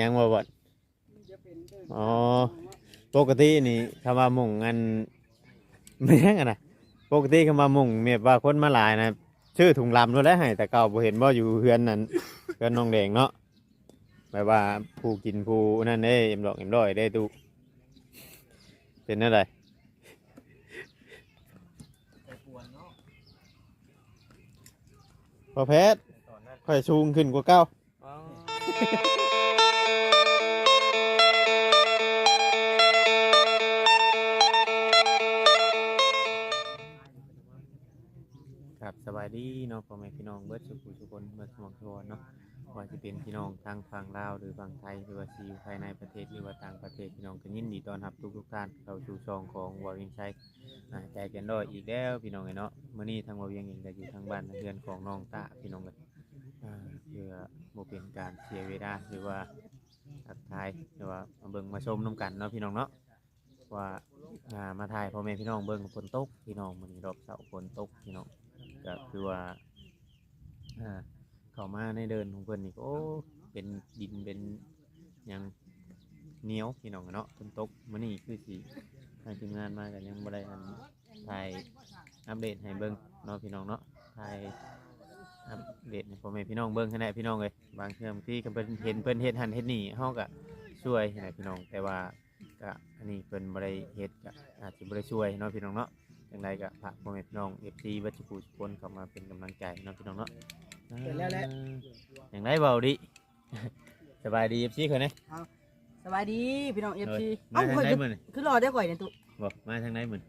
ยังบ่บ่อ๋อ ปกตินี่คำว่ามุ่งอันไม่ยังอะนะปกติคำว่ามุ่งเมียว่าคนมาหลายนะชื่อถุงลำรู้แล้วให้แต่เก่าบ่เห็นบ่อยู่เฮือนนั้นเฮือนน้องแดงเนาะแบบว่าผู้กินผู้นั่นเด้เอ็มดอกเอ็มร้อยได้ดูเป็นอะไรไปปวนเนาะพอแพทย์ตอนนั้นค่อยสูงขึ้นกว่าเก่า ครับสบายดีเนาะพ่อแม่พี่น้องเบิดสุขุทุกคนเบิดสมองทุกคนเนาะว่าจะเป็นพี่น้องทางฝั่งลาวหรือฝั่งไทยหรือว่าซีอยู่ภายในประเทศหรือว่าต่างประเทศพี่น้องก็ยินดีต้อนรับทุกทุกท่านเข้าสู่ช่องของวอวิงชัยอ่าใจกันด้อยอีกแล้วพี่น้องเนาะมื้อนี้ทางวอวิงเองก็อยู่ทางบ้านเรือนของน้องตาพี่น้องกันเพื่อบ่เป็นการเสียเวลาหรือว่าทักทายหรือว่ามาเบิ่งมาชมนํกันเนาะพี่น้องเนาะว่ามาถ่ายพ่อแม่พี่น้องเบิ่งฝนตกพี่น้องมื้อนี้รอบเสาร์ฝนตกพี่น้อง ก็คือว่าอ่าเข้ามาในเดินของเพิ่นนี่ก็โอ้เป็นดินเป็นหยังเหนียวพี่น้องอะเนาะฝนตกมื้อนี้คือสิทางทีมงานมากันยังบ่ได้อันถ่ายอัปเดตให้เบิ่งเนาะพี่น้องเนาะถ่ายอัปเดตให้พ่อแม่พี่น้องเบิ่งให้ได้พี่น้องเอ้ยบางเทื่อบางทีก็เพิ่นเห็นเพิ่นเฮ็ดหันเฮ็ดนี่เฮาก็ช่วยให้ได้พี่น้องแต่ว่าก็อันนี้เพิ่นบ่ได้เฮ็ดก็อาจสิบ่ได้ช่วยเนาะพี่น้องเนาะ อย่างไรก็ฝากพ่อแม่พี่น้องเอฟซีวัชกูทุกคนเข้ามาเป็นกำลังใจเนาะพี่น้องเนาะเสร็จแล้วแหละ อย่างไรเบาดิ สบายดีเอฟซีคนนี้สบายดีพี่น้องเอฟซีมาเอ้าทางข่อยไหนคือมือนคือรอได้ข่อยเนี่ยตุบอกมาทางไหนมือน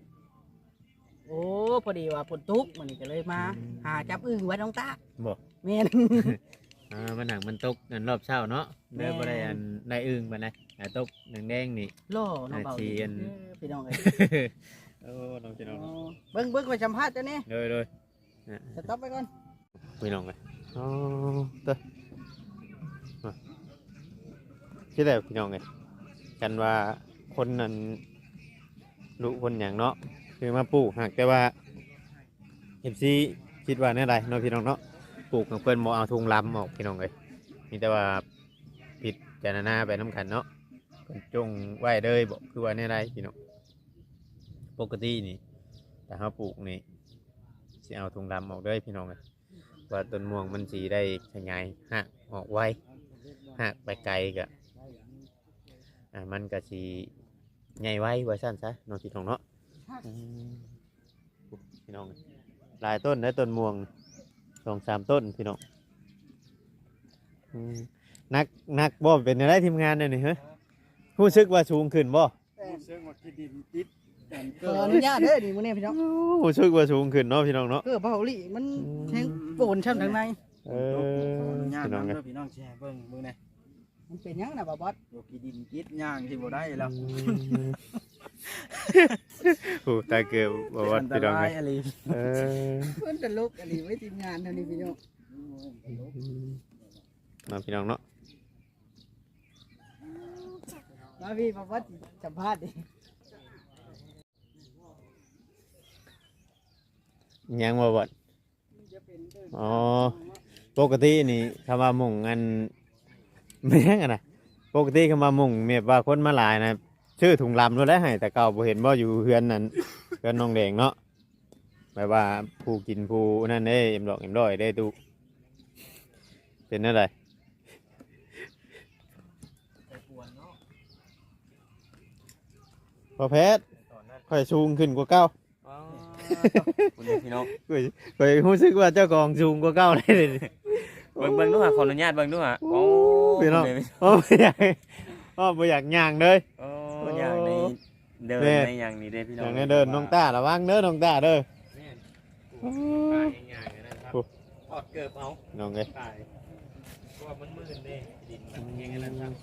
โอ้พอดีว่าฝนตกมันนี่ก็เลยมาอืมหาจับอึ่งไว้น้องตาบอกแม่น อ่ามันหนังมันตกอันรอบเช้าเนาะแม่ เด้อบ่ได้อันได้อึ้งปานใดอ่าตกแดงๆนี่ ล่อน้องเบาอาเจีดียนเออพี่น้องเอ้ย โอ้น้องพี่น้องอ๋อเบิ่งเบิ่งไปสัมภาษณ์จ้ะนี่เลยเลยอะสต็อปไปก่อนพี่น้องเลยอ๋อเด้อมาคิดแล้วพี่น้องเลยกันว่าคนนั้นรู้คนอย่างเนาะคือมาปลูกหากแต่ว่าเอฟซีคิดว่าแน่ไรเนาะพี่น้องเนาะปลูกของเพิ่นบ่เอาทุงลำออกพี่น้องเลยมีแต่ว่าผิดจารณาไปน้ำกันเนาะเพิ่นจงไว้เลยบอกคือว่าแน่ไรพี่น้อง ปกตินี่แต่เขาปลูกนี่สิเอาทุงลำออกเลยพี่น้องเลยว่าต้นม่วงมันสีได้ขยายหักออกไวหักไปไกลกะอ่ามันก็สีใหญ่ไว้ว่าสั้นซะน้องพี่น้องเนาะอืมพี่น้องหลายต้นได้ต้นม่วงสองสามต้นพี่น้องนักนักบ่เป็นอะไรทีมงานเนี่ยนี่ฮะรู้สึกว่าสูงขึ้นบ่เชื่อว่าที่ดินติด ขออนุญาตเด้อนี่มื้อนี้พี่น้องรู้สึกว่าสูงขึ้นเนาะพี่น้องเนาะเออเบาหลีมันอืมแทงโปนช่ำทางในเอขอออนุญาตพี่น้องนำไงเด้อพี่น้องแชร์เบิ่งมือนี่มันเป็นหยังน่ะบ่บอสโลกีดินติดย่างที่บ่ได้แล้วโอ้ตาเกือบบอกว่าอันตพี่น้องราไงยอะไรเออเพิ่นตลกอันนี้ไว้ทีมงานเท่านี้พี่น้องมาพี่น้องเนาะมาพี่บ่บอสสัมภาษณ์ดิ ยังบ่บ่อ๋อ ปกตินี่คำว่ามุ่งอันไม่ยังอะนะปกติคำว่ามุ่งเมียว่าคนมาหลายนะชื่อถุงลำรู้แล้วให้แต่เก่าบ่เห็นบ่อยู่เฮือนนั้นเฮือนน้องแดงเนาะแบบว่าผู้กินผู้นั่นเด้เอ็มดอกเอ็มร้อยได้ดูเป็นอะไรไปปวนเนาะพอแพทย์ตอนนั้นค่อยสูงขึ้นกว่าเก่าอ๋อ คุณพี่น้องค่อยค่อยรู้สึกว่าเจ้าของสูงกว่าเก่าเลยเดี๋ยวนี้เบิ่งเบิ่งดูหะขออนุญาตเบิ่งดูหะโอ้พี่น้อง โอ้บ่อยากโอ้บ่อยากย่างเลย โอ้อย่างในเดินในอย่างนี้เด้พี่น้อองย่างนี้เดินน้องตาระวังเด้อน้องตาเด้อ แม่นปลูกป่าง่ายๆนะครับโอ้ถอดเกิบเอาน้องเอ้ยตายเพราะว่ามันมืดเด้ดินมันแห้งแล้วครับ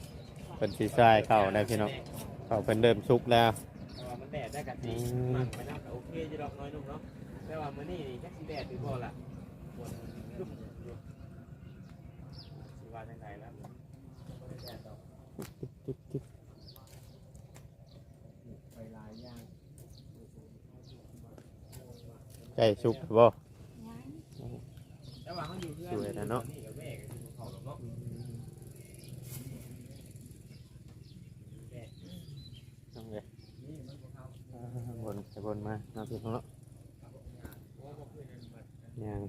เป็นสีทรายเข้าได้พี่น้องเข้าเป็นเดิมสุกแล้ว แดดได้กันดีอืมมันไปน้ำแต่โอเคจะดอกน้อยนุ่มเนาะแต่ว่ามื้อนี้นี่จักสิแดดหรือบ่ล่ะฝนลุ่มอยู่สิว่าจังไดแล้วบ่ได้แดดดอกไปหลายอย่างใกล้สุกบ่แต่ว่าเขาอยู่เพื่อนสวยนะเนาะนี่กับแม่ก็คือเขากับเนาะ คนมาเนาะพี่น้องเนาะยัง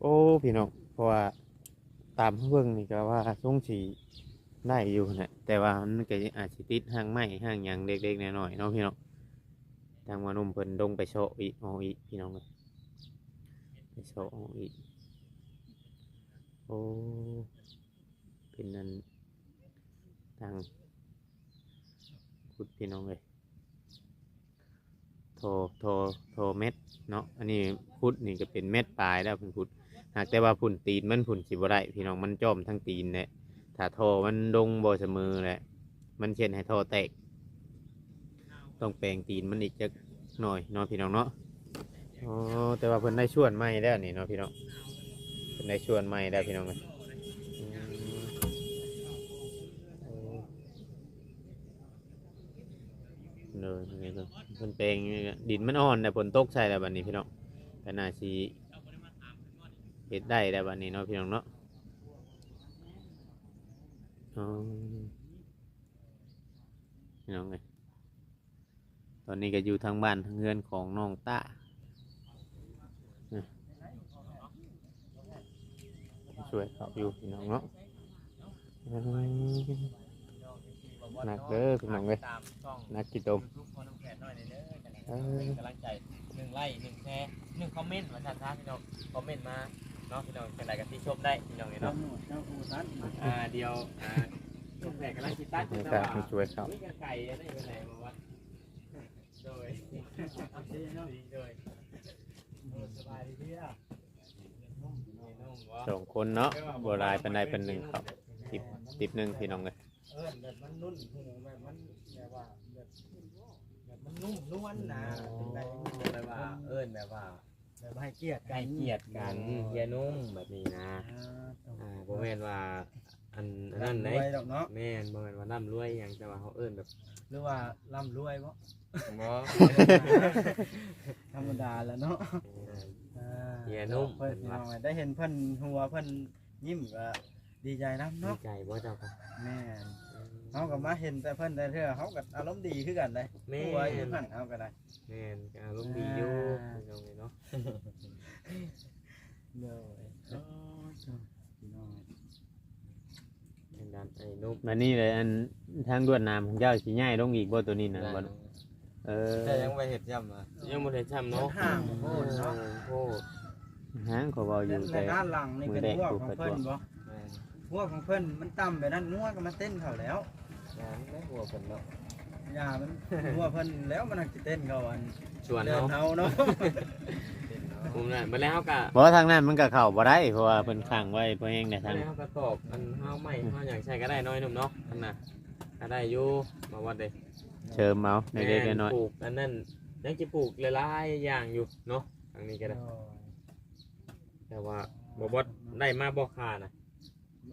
โอ้พี่น้องเพราะว่าตามเบิ่งนี่ก็ว่าทรงสีได้อยู่นะแต่ว่ามันก็อาจสิติดห้างไม้ห้างหยังเล็กๆน้อยๆเนาะพี่น้องทางวานุ่มเพิ่นดงไปโชอีกเอาอีกพี่น้องเลยไปโชออีโอ้เป็นนั่นทางพุดพี่น้องเลย โทโทโทเม็ดเนาะอันนี้พุดนี่ก็เป็นเม็ดปลายแล้วพิ่นพุดหากแต่ว่าพุ่นตีนมันพุ่นสิบได้พี่น้องมันจอมทั้งตีนแหละถ้าโทมันดงบ่เสมอแหละมันเช่นให้โทแตก ต้องแปลงตีนมันอีกจักหน่อยเนาะพี่น้องเนาะอ๋อแต่ว่าเพิ่นได้ชวนใหม่แล้วนี่เนาะพี่น้องเพิ่นได้ชวนใหม่แล้วพี่น้องเลยอืมโอ้เลยเลยเลย เพิ่นแปลงดินมันอ่อนแต่ฝนตกใส่แล้วบัดนี้พี่น้องก็น่าสิเฮ็ดได้แล้วบัดนี้เนาะพี่น้องเนาะพี่น้องเลยตอนนี้ก็อยู่ทางบ้านทางเรือนของน้องต้าช่วยเขาอยู่พี่น้องเนาะหนักเด้อพี่น้องเว้ยตามช่องหนักกี่ตม ทุกคนต้องแขนหน่อยเด้อจังเออให้กำลังใจหนึ่งไลค์หนึ่งแชร์หนึ่งคอมเมนต์มาท่านท่านพี่น้องคอมเมนต์มาเนาะพี่น้องเป็นไรกันที่ชมได้พี่น้องเนาะเจ้าผู้ทันอ่าเดียวอ่าช่วงแรกกำลังคิดตัดในแต่การว่าให้ช่วยเขาวิ่งไก่ได้ไปไหนมาวัดโดยโดยสบายดีพี่อะนุ่มวะสองคนเนาะโบราณเป็นใดเป็นหนึ่งครับติบติบหนึ่งพี่น้องเลยเออแบบมันนุ่นหูแบบมันแบบว่าแบบแบบมั นุ่มนวลนะเป็นไรแบบว่า เอิญแบบว่าแบบให้เกียรติใกล้เกียดกันเฮียนุ่มแบบนี้นะอ่าบ่แม่นว่าอันนนั้นได้วยดอกเนแม่นบ่แม่นว่าร่ำรวยหยังแต่ว่าเขาเอิ้นแบบหรือว่าร่ำรวยบ่บ่ธรรมดาแล้วเนาะเฮียนุ่มเพิ่นน้องได้เห็นเพิ่นหัวเพิ่นยิ้มก็ดีใจนํดีเนาะใจบ่เจ้าค่ะแม่น เฮาก็มาเห็นแต่เพิ่นแต่เทื่อเฮาก็อารมณ์ดีคือกันได้แม่หัวอยู่หั่นเฮาก็ได้แม่นก็อารมณ์ดีอยู่อ่าพี่น้องเนาะเลยพี่น้องทางด้านไอ้นุ่มมานี่เลยอันทางด่วนน้ำของเจ้าสีง่ายลงอีกบ่ตัวนี้นะบ่เออแต่ยังไปเห็ดย่ำอะยังบ่ได้ช้ำเนาะเนาะห่างโพดเนาะโพดหางเขาเบาอในยู่แต่ ด้านหลังนี่เป็นมือแดงหัวถูกของกระเพิ่นตัวบ่แม่น หัวของเพิ่นมันต่ำไปนั่นงัวก็มาเต้นเขาแล้ว งานไม่หัวคนเนาะอย่ามันหัวเพิ่นแล้วมันหักสิเต้นเขาอันชวนเดิเฮานเฮาเนาะผมน่ะบ่แล้วเฮาก็เพราะทางนั้นมันก็เข้าบ่ได้เพราะว่าเพิ่นขังไว้เพื่อแห้งในบ่ทางแล้วเฮาก็ตอบอันเฮาไม่เฮาหยังใช้ก็ได้น้อยหนุ่มเนาะอันน่ะก็ได้อยู่มาวัดเด้เชิมเอาในเล็กๆน้อยปลูกอันนั้นยังจะปลูกหลายๆอย่างอยู่เนาะทางนี้ก็ได้ แต่ว่าบอบดได้มาบ่คานะ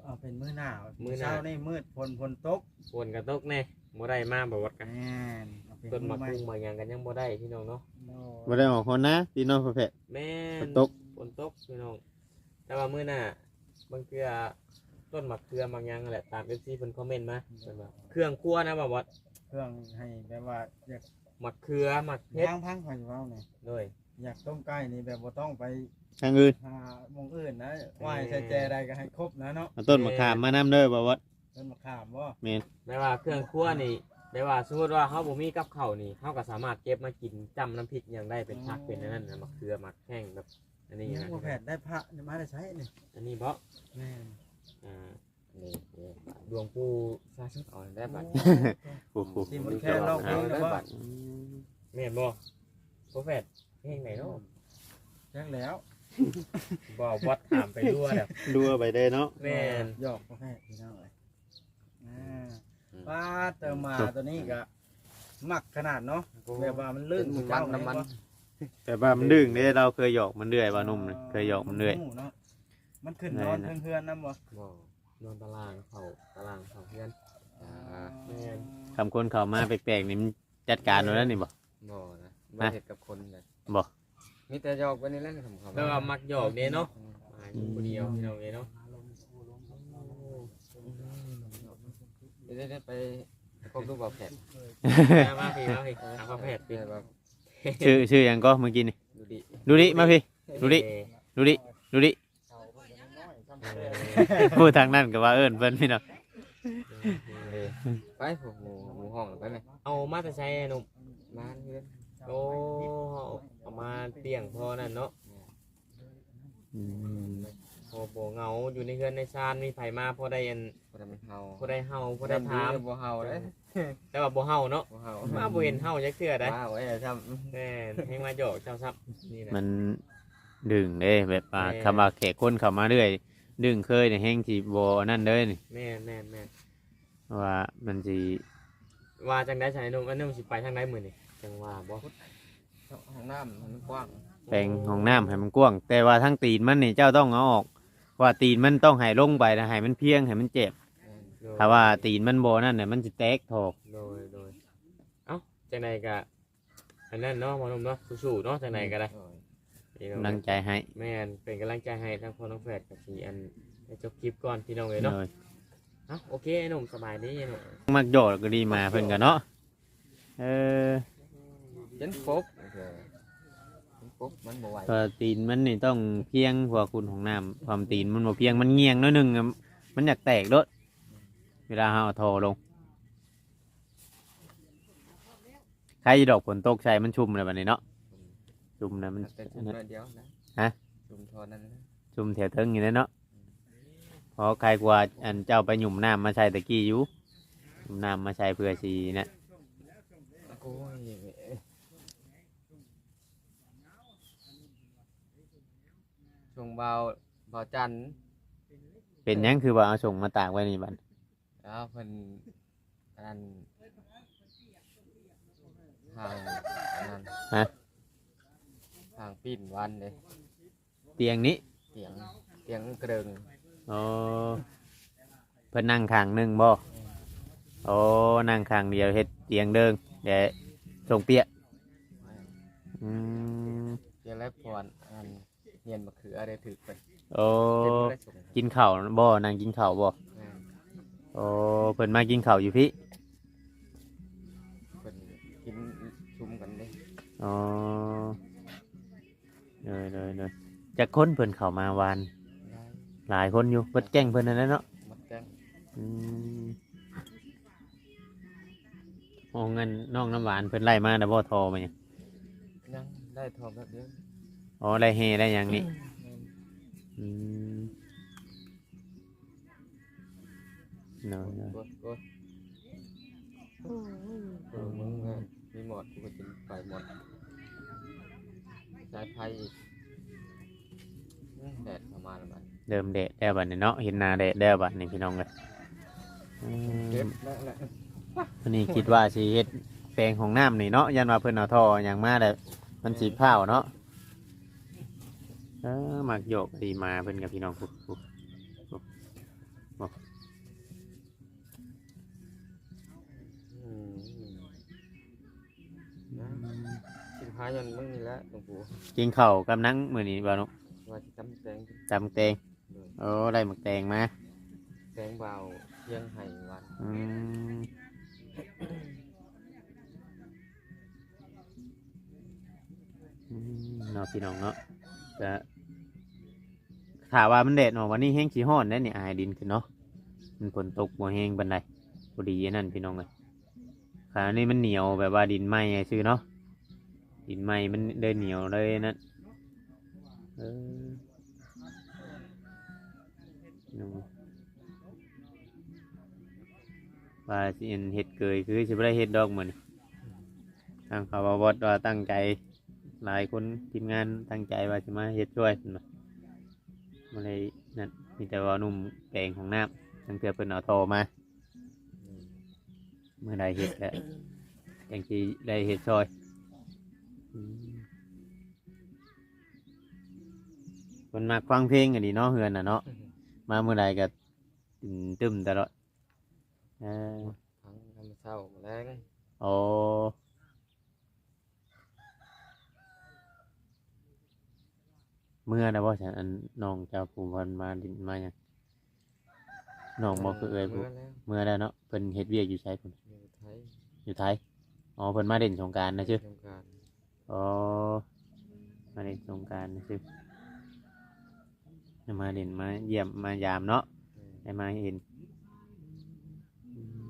เอาเป็นมื้อหน้ามื้มื้ออหน้า เช้านี่มืดฝนฝนตกฝนกระตกแน่บ่ได้มาบอบดกันแม่นเอาเป็นต้นมะมื้อใหกุ้งมาหยังกันยังบ่ได้พี่น้องเนาะๆบ่ได้ออกคนนะพี่น้องประเภทแม่ฝนนตกฝนตกพี่น้องแต่ว่ามื้อหน้าบางเทื่อต้นมะเขือบางหยังนั่นแหละตาม FC เพิ่นคอมเมนต์มาเพิ่นว่าเครื่องครัวนะบอบดเครื่องให้แบบว่าอยากมะเขือมะเผ็ดย่างพังข่อยสิเว้านี่โดยอยากต้มไก่นี่แบบบ่ต้องไป ทางอื่นหาหมองอื่นนะว่ายใส่แจใดก็ให้ครบนะเนาะเอาต้นมะขามมานำเด้อบ่วัดต้นมะขามบ่แม้ว่าเครื่องครัวนี่แม้ว่าสมมุติว่าเฮาบ่มีกับข้าวนี่เฮาก็สามารถเก็บมากินจ้ำน้ำพริกหยังได้เป็นผักเป็นอันนั้นนะมะเขือมะแข้งแบบอันนี้นี่นะบ่แพทย์ได้พระนี่มาได้ใช้นี่อันนี้บ่แม่นอ่านี่นี่ดวงปูซาชุดอ่อนได้บัตรโอ้โหที่มันแค่ลอกเองนะบ่แม่นบ่โปรเฟสเพลงไหนเนาะ แจ้งแล้ว บ่วัดถามไปด้วยแบบดูเอาไปเด้อเนาะ แม่นหยอกบ่แพทย์พี่น้องเอ้ยอ่าป้าเติมมาตัวนี้ก็มักขนาดเนาะแบบว่ามันลื่นเป็นมันน้ำมัน แต่ว่ามันดึงเด้เราเคยหยอกมันเรื่อยว่านุ่มเลยเคยหยอกมันเรื่อยเนาะมันขึ้นนอนแน่นะเพื่อนๆนำบ่บ่นอนตารางเขาตารางเขาเพื่อนอ่าแม่นคำคนเข้ามาแปลกๆนี่มันจัดการเอาแล้วนี่บ่บ่นะมาเห็ดกับคนเลยบ่ มีแต่หยอกไว้นี่แหละทำเขาแล้วว่ามักหยอกเด้เนาะมาอยู่คนเดียวพี่น้องเด้เนาะเดี๋ยวๆไปพบรูปบ่แผดมามาพี่มาพี่เอาประเภทพี่เป็นแบบชื่อชื่อหยังก็เมื่อกี้นี่ดูดิดูดิมาพี่ดูดิดูดิดูดิพูดทางนั้นก็ว่าเอิ้นเพิ่นพี่น้องเลยไปผมหมูหมูห้องไปไหมเอามาแต่ใช้หนุ่มมาเพื่อน โอ้เอามาเตียงพอนั่นเนาะอืมพอบ่เหงาอยู่ในเฮือนในชานมีไผมาพอได้อันพอได้มันเฮาพอได้เฮาพอได้ถามบ่เฮาเลยแต่ว่าบ่เฮาเนาะบ่เฮามาบ่เห็นเฮาจักเทื่อได้ว้าวไอ้ทแม่นให้มาหยอกเจ้าซับนี่แหละมันดึงเด้แบบว่าแม่คำว่าแขกคนเข้ามาเรื่อยดึงเคยเนี่ยแห้งสิบ่นั่นเด้อนี่แม่นแม่นแม่นว่ามันสิว่าจังได้ใช้หนุ่มอันนี้มันสิไปทางใดมื้อนี่ จังว่าบ่ำห้องน้ำมันกว้างแปลงห้องน้ำให้มันกว้าง แต่ว่าทั้งตีนมันนี่เจ้าต้องเอาออก ว่าตีนมันต้องให้ลงไปนะให้มันเพียงให้มันเจ็บโดยถ้าว่าตีนมันบ่นั่นน่ะมันสิแตกทอกโดยโดยเอ้าจังไดก็อันนั้นเนาะหมอหนุ่มเนาะสู้ๆเนาะจังไดก็ได้พี่น้องกำลังใจให้แม่นเป็นกำลังใจให้ทั้งพ่อน้องแฝดกับสีอันให้จบคลิปก่อนพี่น้องเลยเนาะเลยเอ้าโอเคไอ้หนุ่มสบายดีไอ้หนุ่ม มักโยดก็ดีมาเพิ่นกันเนาะเออ เยันปุ๊บปุ๊บมันบ่ไหวพอตีนมันนี่ต้องเพียงกว่าคุณของน้ำความตีนมันบ่เพียงมันเงียงน้อยหนึงอะมันอยากแตกโดดเวลาเราเอาโทรลงใครดอกฝนตกใส่มันชุ่มเลยบัดนี้เนาะชุ่มนะมัน แต่จุ่มน้อยเดียวนะฮะจุ่มทอนั้นนะชุ่มแถวเทิงอยู่เลยเนาะเพราะใครกว่าอันเจ้าไปหยุ่มน้ำมาใส่ตะกี้อยู่หยุ่มน้ำมาใส่เพื่อสีนะโอ้ย ช่วงเบาเบาจันทร์เป็นหยังคือว่าเอาส่งมาตากไว้นี่บัดแล้วเพิ่นอันนั้นทางอันนั้นฮะ ทางปีนวันเลยเตียงนี้เสียงเสียงกระเดิงอ๋อเพิ่นนั่งข้างหนึงบ่โอ้นั่งข้างเดียวเฮ็ดเตียงเดิงเดี๋ยวส่งเปียกอืมเสียงแรกพรอัน เงียนมะเขืออะไรถือไปโอ้เพิ่นบ่ได้ส่งกินข้าวบ่นั่งกินข้าวบ่แม่นโอ้เพิ่นมากินข้าวอยู่พี่เพิ่นกินชุมกันเลยอ๋อเลยเลยเลยจากคนเพิ่นเข้ามาวานได้หลายคนอยู่เบิดแกล้งเพิ่นนั่นแหละเนาะมัดแกงอืมโอ้เงินน้องน้ำหวานเพิ่นไล่มาแต่บ่โทรมาหยังยังได้ทองแบบเดียว อ๋อได้เฮได้หยังนี่อืมเนาะเนาะกดกดเออมึงอะมีหมดกูก็กินไปหมดสายไฟอีกอื้อแดดประมาณนั้นเดิมเดะแล้วบัดนี้เนาะเห็นหน้าเดะแล้วบัดนี้พี่น้องเลยอืมเก็บแล้วแหละวันนี้คิดว่าสิเฮ็ดแปลงของน้ำนี่เนาะยันว่าเพิ่นเอาท่อหยังมาแต่มันสีผ้าวเนาะ เออมักโยกดีมาเพิ่นกับพี่น้องปุ๊บปุ๊บอืมนะสิบห้ายันมึงนี่แหละหลวงปู่กินข้าวกับนังมื้อนี้บ่เนาะว่าจะจำแตงจำแตงโอ้ได้หมึกแตงมาแตงเบาเที่ยงไห้วันอืมอืมเนาะพี่น้องเนาะจะ ถามว่ามันแดดออกวันนี้แห้งขี้ห้อนได้นี่ยอายดินขึ้นเนาะมันฝนตกบ่แห้งบันไดพอดีนนั่นพี่น้องเลยขณะนี้มันเหนียวแบบว่าดินไหม้ไงชื่อเนาะดินไหมมันเลยเหนียวเลยนั่นเออว่าสิเห็ดเกยคือสิบ่ได้เห็ดดอกเหมือนทางเขาว่าบดว่าตั้งใจ หลายคนทีมงานตั้งใจว่าจะมาเฮ็ดช่วยเพิ่นว่า มาเลยนั่นมีแต่ว่าหนุ่มแปลงของน้ำตั้งแต่เพิ่นเอาโทรมาอืมเมื่อใดเฮ็ดแล้วยังที่ได้เฮ็ดช่วยอืมคนมักฟังเพลงกันดีเนาะเฮือนน่ะเนาะมาเมื่อใดก็ตึมตึมตลอดเออทั้งทำเศร้าแรงโอ้ เมื่อนะบ่ฉันอันน้องเจ้าผู้เพันมาดินมาหยังน้องบ่คือเอ่ยผู้มื่แล้วเมื่อแล้วเนาะเพิ่นเฮ็ดเวียกอยู่ใช้พุ่นอยู่ทไทยอยู่ไทยอ๋อเพิ่นมาเล่นสงกรารนะชื่อทำการอ๋อมาเล่นสงกรารนะชื่อมาเล่นมาเยี่ยมมายามเนาะได้มาเห็นอืม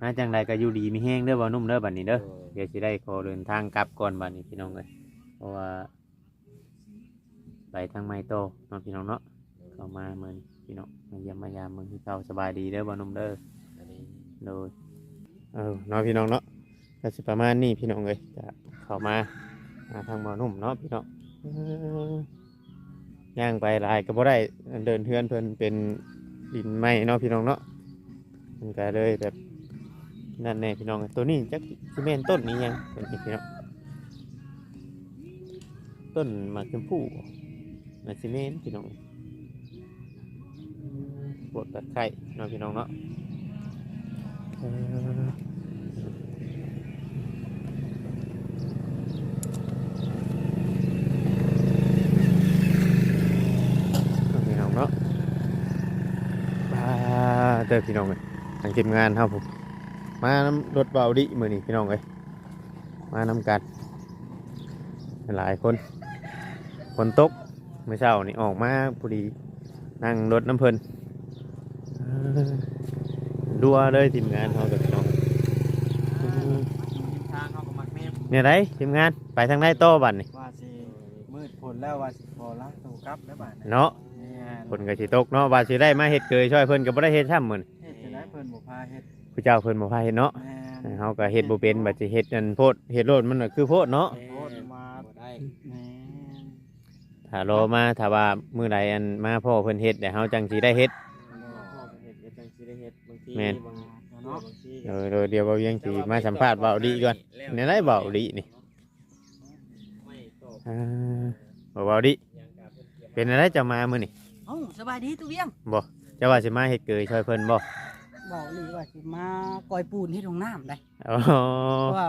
มาจังใดก็อยู่ดีมีแห้งเด้อบ่นุ่มเด้อบัดนี้เด้อเดี๋ยวสิได้ขอเดินทางกลับก่อนบัดนี้พี่น้องเลยเพราะว่า ไปทางไม้โตเน้องพี่น้องเนาะเข้ามาเมือนพี่น้องมาเยี่ยมมายามเมืองที่เขาสบายดีเด้อบ่นุ่มเด้อโดยเออเนาะพี่น้องเนาะก็สิประมาณนี้พี่น้องเลยจะเข้ามาทางบ่นุ่มเนาะพี่น้องย่างไปลายก็บ่ได้เดินเทือนเพิ่นเป็นดินไม้เนาะพี่น้องเนาะมันก็เลยแบบนั่นแน่พี่น้องเอ้ยตัวนี้จักสิแม่นต้นนี้ยังเป็นพี่น้องต้นมากชมพู่ นาสิแม่นพี่น้องปวดตะไคร้เนาะพี่น้องเนาะพี่น้องเนาะบ้าเจอพี่น้องเลยทางทีมงานครับผมมานำรถเบาดิมือนี่พี่น้องเลยมานำกันหลายคนฝนตก เมื่อเช้านี่ออกมาพอดีนั่งรถน้ำเพลินเอ่อดัวเลยทีมงานเขากับพี่น้องอืมทางเขาก็มักแม่เนี่ยไรทีมงานไปทางไหนโต้บันนี่ว่าสิมืดฝนแล้วว่าสิพอล้างตู้กลับแล้วบาดนี้เนาะเนี่ยฝนก็สิตกเนาะว่าสิได้มาเฮ็ดเกยช่วยเพิ่นก็บ่ได้เฮ็ดซ้ำมื้อนี้เฮ็ดจะได้เพิ่นบ่พาเฮ็ดผู้เจ้าเพิ่นบ่พาเฮ็ดเนาะแม่นเฮาก็เฮ็ดบ่เป็นบัดสิเฮ็ดอันโพดเฮ็ดโลดมันก็คือโพดเนาะโคตรมาบ่ได้แม่น ถ้ารอมาถ้าว่ามื้อใดอันมาพ่อเพิ่นเฮ็ดแต่เฮาจังสิได้เฮ็ด พ่อก็เฮ็ดเฮ็ดจังสิได้เฮ็ดบางทีแม่น บางเนาะบางทีเออโดยเดี๋ยวเบาเวียงสิมาสัมภาษณ์เบาดีก่อนเนี่ยได้เบาดีนี่ไม่ตกอ่าบ่เบาดีอย่างกับเพิ่นเก็บเป็นอะไรจะมามื้อนี้เอ้าสบายดีตุเวียงบ่จะว่าสิมาเฮ็ดเกยช่วยเพิ่นบ่บอกเลยว่าสิมากอยปูนที่ตรงน้ำได้อ๋อเพราะว่า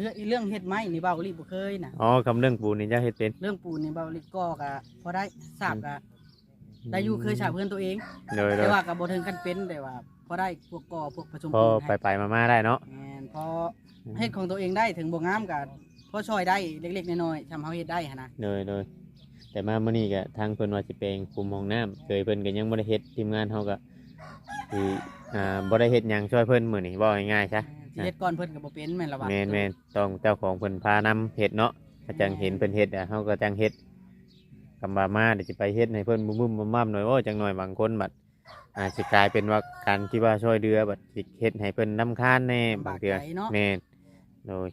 เรื่องเรื่องเฮ็ดไม้นี่เบาลีบ่เคยนะอ๋อคำเรื่องปูนนี่จะเฮ็ดเป็นเรื่องปูนนี่เบาลีก็กะพอได้ทราบกะได้อยู่เคยฉาบเพื่อนตัวเอง โดยโดแต่ยว่ากับบ่ถึงกันเป็นแต่ว่าพอได้พวกกอพวกผสมพอปูนไปให้ไปมามาได้เนาะ แม่นพอเฮ็ดของตัวเองได้ถึงบ่งามกะพอช่วยได้เล็กๆน้อยๆทำเฮาเฮ็ดได้หั่นนะโดยโดยแต่มามื้อนี้ก็ทางเพิ่นว่าสิแปลงคุมห้องน้ำเคยเพิ่นก็ยังบ่ได้เฮ็ดทีมงานเฮาก็ สิอ่าบ่ได้เฮ็ดหยังช่วยเพิ่นมื้อนี้เว้าง่ายๆซะ สิเฮ็ดก่อนเพิ่นก็บ่เป็นแม่นละว่าแม่นแม่นต้องเจ้าของเพิ่นพานำเฮ็ดเนาะถ้าจังเห็นเพิ่นเฮ็ดอะเฮาก็จังเฮ็ดคำว่ามาเดี๋ยวสิไปเฮ็ดให้เพิ่นบุ้มๆม่ํๆหน่อยโอ้จังหน่อยบางคนบัดอาจสิกลายเป็นว่าการที่ว่าช่วยเดือบัดสิเฮ็ดให้เพิ่นรำคาญแน่บางเทื่อลำบกใจเนาะแม่นโดย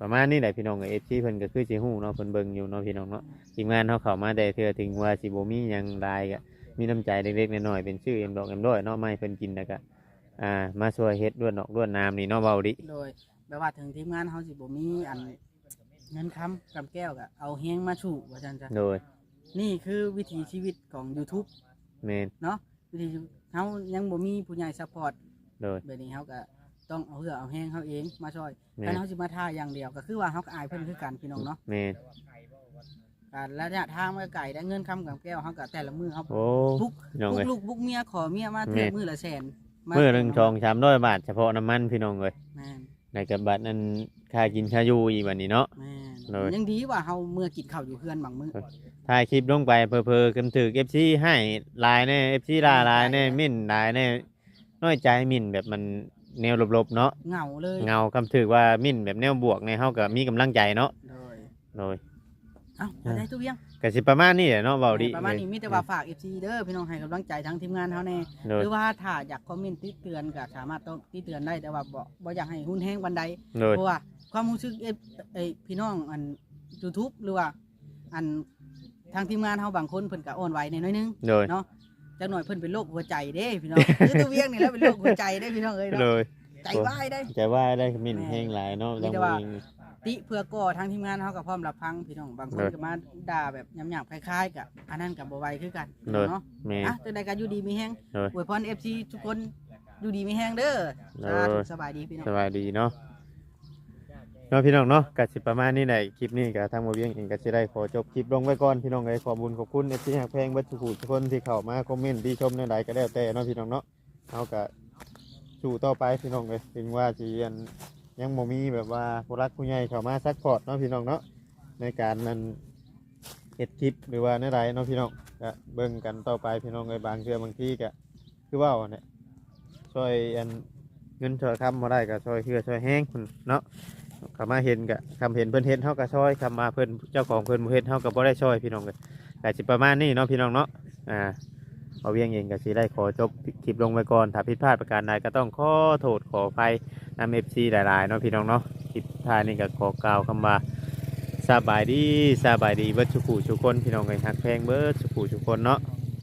ประมาณนี้แหละพี่น้องกับ FC เพิ่นก็คือสิฮู้เนาะเพิ่นเบิ่งอยู่เนาะพี่น้องเนาะทีมงานเขาเข้ามาแต่เธอถึงว่าสิบมีหยังหลายก็ มีน้ำใจเล็กๆน้อยๆเป็นชื่อเอ็มดอกเอ็มด้อยเนาะไม่เพิ่นกินแล้วก็อ่ามาช่วยเฮ็ดด้วนดอกด้วนน้ำนี่เนาะเบาดิโดยแบบว่าถึงทีมงานเฮาสิบ่มีอันเงินค้ำกำแก้วก็เอาแฮงมาสู่ว่าซั่นจ้ะโดยนี่คือวิถีชีวิตของ YouTube เมนวิธีเฮายังบ่มีผู้ใหญ่ซัพพอร์ตโดยแบบนี้เฮาก็ต้องเอาเหือเอาแห้งเฮาเองมาช่วยเมถ้านเฮาสิมาท่าอย่างเดียวก็คือว่าเฮาก็อายเพิ่นคือกันพี่น้องเนาะเมน การระยะทางมันก็ไกลได้เงินคำกับแก้วเฮาก็แต่ละมื้อเฮาโอ้บุกพี่น้องบุเอ้กยลูกบุกเมียขอเมียมาแม่เทื่อมื้อละแสนามื้อหนึ่งชองสามร้อยบาทเฉพาะน้ำมันพี่น้องเลยแม่นในกับบัตรนั้นค่ากินค่าอยู่อีกบัดนี้เนาะ แม่เลยนยังดีว่าเฮาเมื่อกินข้าวอยู่เพื่อนบางมื้อถ่ายคลิปลงไปเพอเพอๆกันถือ FC ให้ลายแน่ FC ลาลายแน่มิ่นลายแน่น้อยใจมิ่นแบบมันแนวลบๆเนาะเหงาเลยเงาคำถือว่ามิ่นแบบแนวบวกในเฮาก็มีกำลังใจเนาะ โดยโดยเอ้าไปได้ทุกเวียงก็สิประมาณนี้แหละเนาะเบาดิประมาณนี้มีแต่ว่าฝาก FC เด้อพี่น้องให้กำลังใจทั้งทีมงานเฮาแน่โดหยรือว่าถ้าอยากคอมเมนต์ติเตือนก็สามารถต้องติเตือนได้แต่ว่าบ่บ่อยากให้หุ้นแห้งบันไดโดยเพราะว่าความรู้สึกเอฟเอยพี่น้องอัน YouTube หรือว่า อันทางทีมงานเฮาบางคนเพิ่นก็อ่อนไหวในน้อยนึงโดยเนาะจักหน่อยเพิ่นเป็นโรคหัวใจเด้พี่น้องคือตัวเวียงนี่แหล้วเป็นโรคหัวใจเด้พี่น้องเอ้ยโดเนาะยใจวายได้จะว่าได้มิ่นแห้งหลายเนาะมีจังแต่หวะว่า ติเพื่อก่อทางทีมงานเฮาก็พร้อมรับฟังพี่น้องบางคนโดยก็มาด่าแบบหยาบๆคล้ายๆกับอันนั้นก็บ่ไหวคือกันโดยเนาะแม่อะจังใดก็อยู่ดีมีแฮงโดยอวยพร FC ทุกคนอยู่ดีมีแฮงเด้อโดสายธุสบายดีพี่น้อง สบายดีเนาะเนาะพี่น้องเนาะก็สิประมาณนี้แหละคลิปนี้ก็ทางบ่เวียงเองก็สิได้ขอจบคลิปลงไว้ก่อนพี่น้องเอ้ยขอบคุญขอบคุณ FC ฮักแพงเบัดทุกผู้ทุกคนที่เข้ามาคอมเมนต์ที่ชมในหลายก็แล้วแต่เนาะพี่น้องเนาะเฮาก็สู่ต่อไปพี่น้องเลยถึงว่าสิอัน ยังบ่มีแบบว่าผู้รักผู้ใหญ่เข้ามาซัพพอร์ตเนาะพี่น้องเนาะในการนั้นเฮ็ดคลิปหรือว่าในไรเนาะพี่น้องก็เบิ่งกันต่อไปพี่น้องเลยบางเทื่อบางทีก็คือว่าเนี่ยช่วยอันเงินช่วยคำมาได้ก็ช่วยเชื่อช่วยแห้งเนาะเข้ามาเห็นก็คำเห็นเพิ่นเฮ็ดเฮาก็ช่วยคำมาเพิ่นเจ้าของเพิ่นเฮ็ดเฮาก็บ่ได้ช่วยพี่น้องเลยก็สิประมาณนี้เนาะพี่น้องเนาะอ่าเอาเวียงเองก็สิได้ขอจบคลิปลงไปก่อนถ้าผิดพลาดประการใดก็ต้องขอโทษขออภัย นำเอฟซีหลายๆเนาะพี่น้องเนาะคลิปท้ายนี่ก็ขอกล่าวคำว่าสบายดีสบายดีเบิร์ดสุขุสุคนพี่น้องเลยฮักแพงเบิร์ดสุกูชุกคนเนาะ